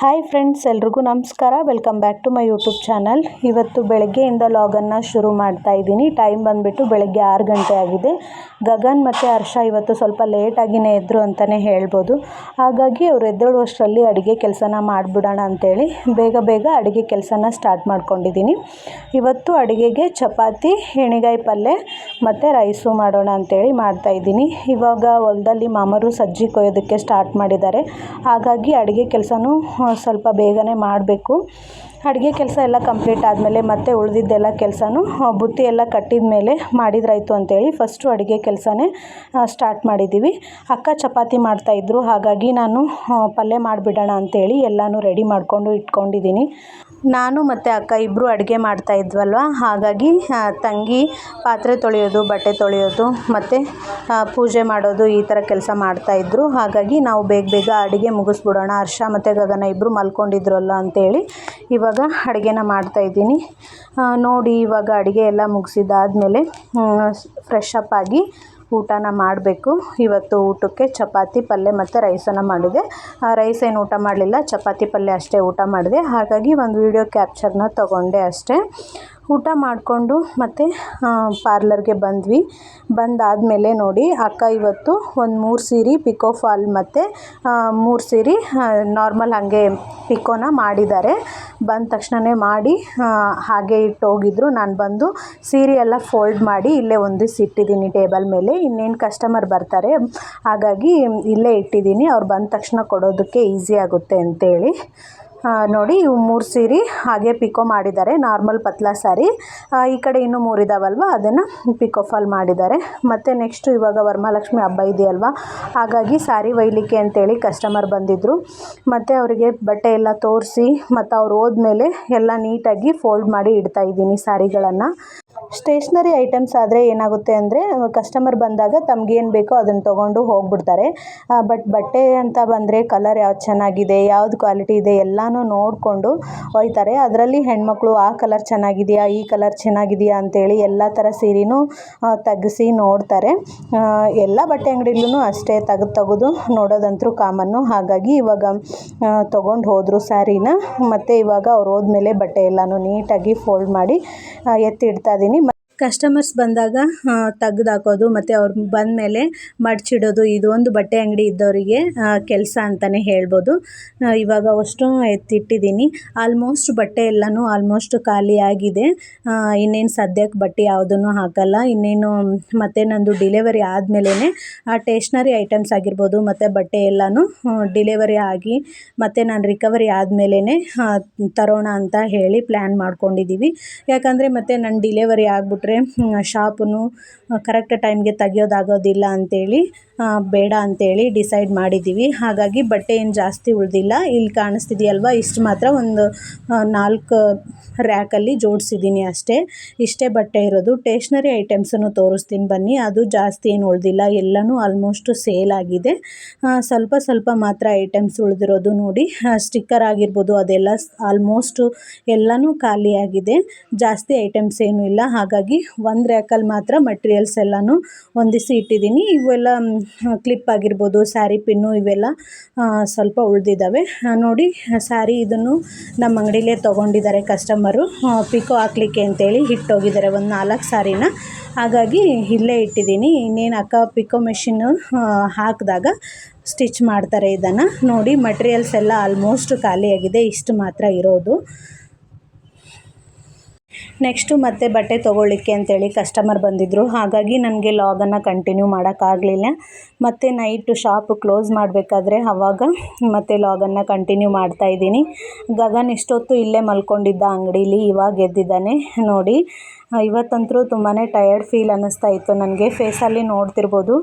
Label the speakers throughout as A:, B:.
A: Hi friends ಎಲ್ರಿಗೂ ನಮಸ್ಕಾರ. Welcome back to my YouTube channel ಇವತ್ತು ಬೆಳಗ್ಗೆಯಿಂದ ಲಾಗನ್ನು ಶುರು ಮಾಡ್ತಾ ಇದ್ದೀನಿ. ಟೈಮ್ ಬಂದುಬಿಟ್ಟು ಬೆಳಗ್ಗೆ ಆರು ಗಂಟೆ ಆಗಿದೆ. ಗಗನ್ ಮತ್ತು ಹರ್ಷ ಇವತ್ತು ಸ್ವಲ್ಪ ಲೇಟಾಗಿಯೇ ಎದ್ದರು ಅಂತಲೇ ಹೇಳ್ಬೋದು. ಹಾಗಾಗಿ ಅವರು ಎದ್ದೇಳುವಷ್ಟರಲ್ಲಿ ಅಡುಗೆ ಕೆಲಸನ ಮಾಡಿಬಿಡೋಣ ಅಂಥೇಳಿ ಬೇಗ ಬೇಗ ಅಡುಗೆ ಕೆಲಸನ ಸ್ಟಾರ್ಟ್ ಮಾಡ್ಕೊಂಡಿದ್ದೀನಿ. ಇವತ್ತು ಅಡುಗೆಗೆ ಚಪಾತಿ ಹೆಣಿಗಾಯಿ ಪಲ್ಯ ಮತ್ತು ರೈಸು ಮಾಡೋಣ ಅಂಥೇಳಿ ಮಾಡ್ತಾಯಿದ್ದೀನಿ ಇವಾಗ ಹೊಲದಲ್ಲಿ ಮಾಮರು ಸಜ್ಜಿ ಕೊಯ್ಯೋದಕ್ಕೆ ಸ್ಟಾರ್ಟ್ ಮಾಡಿದ್ದಾರೆ. ಹಾಗಾಗಿ ಅಡುಗೆ ಕೆಲಸನೂ ಸ್ವಲ್ಪ ಬೇಗನೆ ಮಾಡಬೇಕು. ಅಡುಗೆ ಕೆಲಸ ಎಲ್ಲ ಕಂಪ್ಲೀಟ್ ಆದಮೇಲೆ ಮತ್ತೆ ಉಳಿದಿದ್ದೆಲ್ಲ ಕೆಲಸನೂ ಬುತ್ತಿ ಎಲ್ಲ ಕಟ್ಟಿದ ಮೇಲೆ ಮಾಡಿದ್ರಾಯಿತು ಅಂತೇಳಿ ಫಸ್ಟು ಅಡುಗೆ ಕೆಲಸನೇ ಸ್ಟಾರ್ಟ್ ಮಾಡಿದ್ದೀವಿ ಅಕ್ಕ ಚಪಾತಿ ಮಾಡ್ತಾಯಿದ್ರು ಹಾಗಾಗಿ ನಾನು ಪಲ್ಯ ಮಾಡಿಬಿಡೋಣ ಅಂತೇಳಿ ಎಲ್ಲನೂ ರೆಡಿ ಮಾಡಿಕೊಂಡು ಇಟ್ಕೊಂಡಿದ್ದೀನಿ ನಾನು ಮತ್ತು ಅಕ್ಕ ಇಬ್ಬರು ಅಡುಗೆ ಮಾಡ್ತಾ ಇದ್ವಲ್ವ, ಹಾಗಾಗಿ ತಂಗಿ ಪಾತ್ರೆ ತೊಳೆಯೋದು, ಬಟ್ಟೆ ತೊಳೆಯೋದು, ಮತ್ತು ಪೂಜೆ ಮಾಡೋದು ಈ ಥರ ಕೆಲಸ ಮಾಡ್ತಾಯಿದ್ರು ಹಾಗಾಗಿ ನಾವು ಬೇಗ ಬೇಗ ಅಡುಗೆ ಮುಗಿಸ್ಬಿಡೋಣ, ಹರ್ಷ ಮತ್ತು ಗಗನ ಇಬ್ಬರು ಮಲ್ಕೊಂಡಿದ್ರಲ್ಲ ಅಂತೇಳಿ ಇವಾಗ ಅಡುಗೆನ ಮಾಡ್ತಾಯಿದ್ದೀನಿ ನೋಡಿ ಇವಾಗ ಅಡುಗೆ ಎಲ್ಲ ಮುಗಿಸಿದ್ದಾದ್ಮೇಲೆ ಫ್ರೆಶ್ ಆಗಿ ಊಟನ ಮಾಡಬೇಕು. ಇವತ್ತು ಊಟಕ್ಕೆ ಚಪಾತಿ, ಪಲ್ಯ ಮತ್ತು ರೈಸನ್ನು ಮಾಡಿದೆ. ರೈಸ್ ಏನು ಊಟ ಮಾಡಲಿಲ್ಲ, ಚಪಾತಿ, ಪಲ್ಯ ಅಷ್ಟೇ ಊಟ ಮಾಡಿದೆ. ಹಾಗಾಗಿ ಒಂದು ವೀಡಿಯೋ ಕ್ಯಾಪ್ಚರ್ನ ತೊಗೊಂಡೆ ಅಷ್ಟೇ. ಊಟ ಮಾಡಿಕೊಂಡು ಮತ್ತು ಪಾರ್ಲರ್ಗೆ ಬಂದ್ವಿ. ಬಂದಾದಮೇಲೆ ನೋಡಿ, ಅಕ್ಕ ಇವತ್ತು ಒಂದು ಮೂರು ಸೀರೆ ಪಿಕೋ ಫಾಲ್ ಮತ್ತು ಮೂರು ಸೀರೆ ನಾರ್ಮಲ್ ಹಾಗೆ ಪಿಕೋನ ಮಾಡಿದ್ದಾರೆ. ಬಂದ ತಕ್ಷಣವೇ ಮಾಡಿ ಹಾಗೆ ಇಟ್ಟು ಹೋಗಿದ್ರು ನಾನು ಬಂದು ಸೀರೆ ಎಲ್ಲ ಫೋಲ್ಡ್ ಮಾಡಿ ಇಲ್ಲೇ ಹೊಂದಿಸಿ ಇಟ್ಟಿದ್ದೀನಿ ಟೇಬಲ್ ಮೇಲೆ. ಇನ್ನೇನು ಕಸ್ಟಮರ್ ಬರ್ತಾರೆ, ಹಾಗಾಗಿ ಇಲ್ಲೇ ಇಟ್ಟಿದ್ದೀನಿ. ಅವ್ರು ಬಂದ ತಕ್ಷಣ ಕೊಡೋದಕ್ಕೆ ಈಸಿ ಆಗುತ್ತೆ ಅಂತೇಳಿ. ನೋಡಿ, ಇವು ಮೂರು ಸೀರೆ ಹಾಗೆ ಪಿಕೋ ಮಾಡಿದ್ದಾರೆ ನಾರ್ಮಲ್ ಪತ್ಲಾ ಸ್ಯಾರಿ ಈ ಕಡೆ ಇನ್ನೂ ಮೂರು ಇದಾವಲ್ವ? ಅದನ್ನು ಪಿಕೋ ಫಾಲ್ ಮಾಡಿದ್ದಾರೆ. ಮತ್ತು ನೆಕ್ಸ್ಟು ಇವಾಗ ವರಮಹಾಲಕ್ಷ್ಮಿ ಹಬ್ಬ ಇದೆಯಲ್ವ? ಹಾಗಾಗಿ ಸ್ಯಾರಿ ಒಯ್ಲಿಕ್ಕೆ ಅಂತೇಳಿ ಕಸ್ಟಮರ್ ಬಂದಿದ್ದರು ಮತ್ತು ಅವರಿಗೆ ಬಟ್ಟೆ ಎಲ್ಲ ತೋರಿಸಿ, ಮತ್ತು ಅವ್ರು ಹೋದ್ಮೇಲೆ ಎಲ್ಲ ನೀಟಾಗಿ ಫೋಲ್ಡ್ ಮಾಡಿ ಇಡ್ತಾ ಇದ್ದೀನಿ ಸ್ಯಾರಿಗಳನ್ನು ಸ್ಟೇಷ್ನರಿ ಐಟಮ್ಸ್ ಆದರೆ ಏನಾಗುತ್ತೆ ಅಂದರೆ ಕಸ್ಟಮರ್ ಬಂದಾಗ ತಮ್ಗೇನು ಬೇಕೋ ಅದನ್ನು ತೊಗೊಂಡು ಹೋಗ್ಬಿಡ್ತಾರೆ. ಬಟ್ ಬಟ್ಟೆ ಅಂತ ಬಂದರೆ ಕಲರ್ ಯಾವ್ದು ಚೆನ್ನಾಗಿದೆ, ಯಾವ್ದು ಕ್ವಾಲಿಟಿ ಇದೆ ಎಲ್ಲನೂ ನೋಡಿಕೊಂಡು ಒಯ್ತಾರೆ. ಅದರಲ್ಲಿ ಹೆಣ್ಮಕ್ಳು, ಆ ಕಲರ್ ಚೆನ್ನಾಗಿದೆಯಾ, ಈ ಕಲರ್ ಚೆನ್ನಾಗಿದೆಯಾ? ಅಂತೇಳಿ ಎಲ್ಲ ಥರ ಸೀರೆನೂ ತೆಗೆಸಿ ನೋಡ್ತಾರೆ. ಎಲ್ಲ ಬಟ್ಟೆ ಅಂಗಡಿಲೂ ಅಷ್ಟೇ ತೆಗೆದು ತೆಗೆದು ನೋಡೋದಂತೂ ಕಾಮನ್ನು. ಹಾಗಾಗಿ ಇವಾಗ ತೊಗೊಂಡು ಹೋದರು ಸ್ಯಾರಿನ. ಮತ್ತು ಇವಾಗ ಅವ್ರು ಹೋದ್ಮೇಲೆ ಬಟ್ಟೆ ಎಲ್ಲನೂ ನೀಟಾಗಿ ಫೋಲ್ಡ್ ಮಾಡಿ ಎತ್ತಿಡ್ತಾ ಇದ್ದೀನಿ ಕಸ್ಟಮರ್ಸ್ ಬಂದಾಗ ತೆಗ್ದಾಕೋದು, ಮತ್ತು ಅವ್ರು ಬಂದಮೇಲೆ ಮಡಚಿಡೋದು ಇದು ಒಂದು ಬಟ್ಟೆ ಅಂಗಡಿ ಇದ್ದವರಿಗೆ ಕೆಲಸ ಅಂತಲೇ ಹೇಳ್ಬೋದು. ಇವಾಗ ಅಷ್ಟು ಎತ್ತಿಟ್ಟಿದ್ದೀನಿ. ಆಲ್ಮೋಸ್ಟ್ ಬಟ್ಟೆ ಎಲ್ಲನೂ ಆಲ್ಮೋಸ್ಟ್ ಖಾಲಿಯಾಗಿದೆ ಇನ್ನೇನು ಸದ್ಯಕ್ಕೆ ಬಟ್ಟೆ ಯಾವುದನ್ನು ಹಾಕಲ್ಲ. ಇನ್ನೇನು, ಮತ್ತು ನಂದು ಡಿಲೆವರಿ ಆದಮೇಲೆ ಆ ಟೇಷ್ನರಿ ಐಟಮ್ಸ್ ಆಗಿರ್ಬೋದು, ಮತ್ತು ಬಟ್ಟೆ ಎಲ್ಲನೂ ಡಿಲೆವರಿ ಆಗಿ, ಮತ್ತು ನಾನು ರಿಕವರಿ ಆದಮೇಲೆ ತರೋಣ ಅಂತ ಹೇಳಿ ಪ್ಲ್ಯಾನ್ ಮಾಡ್ಕೊಂಡಿದ್ದೀವಿ ಯಾಕಂದರೆ ಮತ್ತು ನನ್ನ ಡಿಲೆವರಿ ಆಗಿಬಿಟ್ರೆ ಶಾಪನ್ನು ಕರೆಕ್ಟ್ ಟೈಮ್ಗೆ ತೆಗಿಯೋದಾಗೋದಿಲ್ಲ ಅಂತೇಳಿ ಬೇಡ ಅಂತೇಳಿ ಡಿಸೈಡ್ ಮಾಡಿದ್ದೀವಿ ಹಾಗಾಗಿ ಬಟ್ಟೆ ಏನು ಜಾಸ್ತಿ ಉಳಿದಿಲ್ಲ. ಇಲ್ಲಿ ಕಾಣಿಸ್ತಿದೆಯಲ್ವ? ಇಷ್ಟು ಮಾತ್ರ ಒಂದು ನಾಲ್ಕು ರ್ಯಾಕಲ್ಲಿ ಜೋಡಿಸಿದ್ದೀನಿ ಅಷ್ಟೇ. ಇಷ್ಟೇ ಬಟ್ಟೆ ಇರೋದು. ಟೇಷ್ನರಿ ಐಟಮ್ಸನ್ನು ತೋರಿಸ್ತೀನಿ ಬನ್ನಿ. ಅದು ಜಾಸ್ತಿ ಏನು ಉಳಿದಿಲ್ಲ. ಎಲ್ಲನೂ ಆಲ್ಮೋಸ್ಟು ಸೇಲ್ ಆಗಿದೆ. ಸ್ವಲ್ಪ ಸ್ವಲ್ಪ ಮಾತ್ರ ಐಟಮ್ಸ್ ಉಳಿದಿರೋದು ನೋಡಿ. ಸ್ಟಿಕ್ಕರ್ ಆಗಿರ್ಬೋದು, ಅದೆಲ್ಲ ಆಲ್ಮೋಸ್ಟು ಎಲ್ಲನೂ ಖಾಲಿಯಾಗಿದೆ. ಜಾಸ್ತಿ ಐಟಮ್ಸ್ ಏನೂ ಇಲ್ಲ. ಹಾಗಾಗಿ ಒಂದು ರ್ಯಾಕಲ್ಲಿ ಮಾತ್ರ ಮಟೀರಿಯಲ್ಸ್ ಎಲ್ಲನೂ ಹೊಂದಿಸಿ ಇಟ್ಟಿದ್ದೀನಿ. ಇವೆಲ್ಲ ಕ್ಲಿಪ್ ಆಗಿರ್ಬೋದು ಸ್ಯಾರಿ ಪಿನ್ನು ಇವೆಲ್ಲ ಸ್ವಲ್ಪ ಉಳಿದಿದ್ದಾವೆ ನೋಡಿ ಸ್ಯಾರಿ ಇದನ್ನು ನಮ್ಮ ಅಂಗಡಿಲೇ ತೊಗೊಂಡಿದ್ದಾರೆ ಕಸ್ಟಮರು ಪಿಕೋ ಹಾಕ್ಲಿಕ್ಕೆ ಅಂತೇಳಿ ಇಟ್ಟೋಗಿದ್ದಾರೆ ಒಂದು ನಾಲ್ಕು ಸ್ಯಾರಿನ ಹಾಗಾಗಿ ಇಲ್ಲೇ ಇಟ್ಟಿದ್ದೀನಿ. ಇನ್ನೇನು ಅಕ್ಕ ಪಿಕೋ ಮೆಷಿನ್ನು ಹಾಕಿದಾಗ ಸ್ಟಿಚ್ ಮಾಡ್ತಾರೆ ಇದನ್ನು. ನೋಡಿ ಮಟೀರಿಯಲ್ಸ್ ಎಲ್ಲ ಆಲ್ಮೋಸ್ಟ್ ಖಾಲಿಯಾಗಿದೆ, ಇಷ್ಟು ಮಾತ್ರ ಇರೋದು. ನೆಕ್ಸ್ಟು ಮತ್ತೆ ಬಟ್ಟೆ ತೊಗೊಳ್ಳಿಕ್ಕೆ ಅಂತೇಳಿ ಕಸ್ಟಮರ್ ಬಂದಿದ್ದರು ಹಾಗಾಗಿ ನನಗೆ ಲಾಗನ್ನು ಕಂಟಿನ್ಯೂ ಮಾಡೋಕ್ಕಾಗಲಿಲ್ಲ. ಮತ್ತು ನೈಟು ಶಾಪ್ ಕ್ಲೋಸ್ ಮಾಡಬೇಕಾದ್ರೆ ಆವಾಗ ಮತ್ತೆ ಲಾಗನ್ನು ಕಂಟಿನ್ಯೂ ಮಾಡ್ತಾ ಇದ್ದೀನಿ. ಗಗನ್ ಇಷ್ಟೊತ್ತು ಇಲ್ಲೇ ಮಲ್ಕೊಂಡಿದ್ದ ಅಂಗಡೀಲಿ, ಇವಾಗ ಎದ್ದಿದ್ದಾನೆ ನೋಡಿ. ಇವತ್ತಂತೂ ತುಂಬಾ ಟಯರ್ಡ್ ಫೀಲ್ ಅನ್ನಿಸ್ತಾ ಇತ್ತು. ನನಗೆ ಫೇಸಲ್ಲಿ ನೋಡ್ತಿರ್ಬೋದು.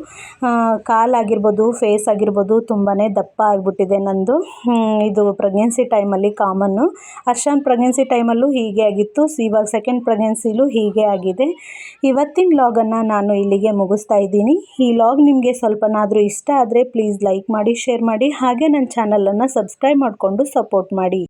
A: ಕಾಲಾಗಿರ್ಬೋದು ಫೇಸ್ ಆಗಿರ್ಬೋದು ತುಂಬಾ ದಪ್ಪ ಆಗಿಬಿಟ್ಟಿದೆ ನನ್ನದು ಇದು ಪ್ರೆಗ್ನೆನ್ಸಿ ಟೈಮಲ್ಲಿ ಕಾಮನ್ನು ಅರ್ಷನ್ ಪ್ರೆಗ್ನೆನ್ಸಿ ಟೈಮಲ್ಲೂ ಹೀಗೆ ಆಗಿತ್ತು. ಇವಾಗ ಸೆಕೆಂಡ್ ಪ್ರೆಗ್ನೆನ್ಸಿಲೂ ಹೀಗೆ ಆಗಿದೆ. ಇವತ್ತಿನ ಲಾಗನ್ನು ನಾನು ಇಲ್ಲಿಗೆ ಮುಗಿಸ್ತಾ ಇದ್ದೀನಿ. ಈ ಲಾಗ್ ನಿಮಗೆ ಸ್ವಲ್ಪನಾದರೂ ಇಷ್ಟ ಆದರೆ ಪ್ಲೀಸ್ ಲೈಕ್ ಮಾಡಿ ಶೇರ್ ಮಾಡಿ. ಹಾಗೆ ನನ್ನ ಚಾನಲನ್ನು ಸಬ್ಸ್ಕ್ರೈಬ್ ಮಾಡಿಕೊಂಡು ಸಪೋರ್ಟ್ ಮಾಡಿ.